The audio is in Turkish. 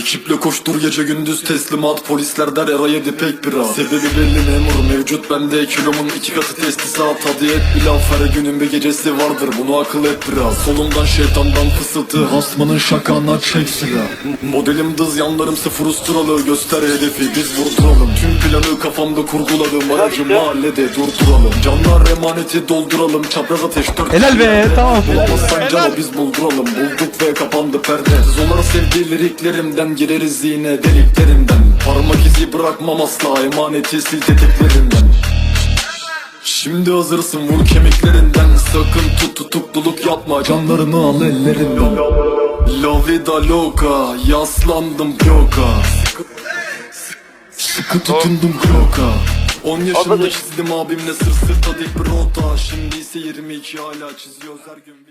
Ekiple koştur gece gündüz teslimat Polisler der era yedi pek bir rahat Sebebi belli memur mevcut bende Kilomun iki katı testisat. Hadi et bir laf her günün bir gecesi vardır Bunu akıl et biraz. Solumdan şeytandan fısıltı Hasmanın şakana çek sıra Modelim dız yanlarım sıfır usturalı Göster hedefi biz vurduralım. Tüm planı kafamda kurguladım Aracı mahallede durduralım. Canlar emaneti dolduralım Çapraz ateş dört Helal be, tamam. Olmazsan canı biz bulduralım Bulduk ve kapandı perde. Zolar sevdiği liriklerimden Gireriz yine deliklerinden Parmak izi bırakmam asla Emaneti sil tetiklerimden Şimdi hazırsın vur kemiklerinden. Sakın tut tutukluluk yapma Canlarını al ellerinden. La vida loca Yaslandım bloka Sıkı tutundum kroka 10 yaşında çizdim abimle sır sırta dik bir rota. Şimdi ise 22 hala çiziyoruz her gün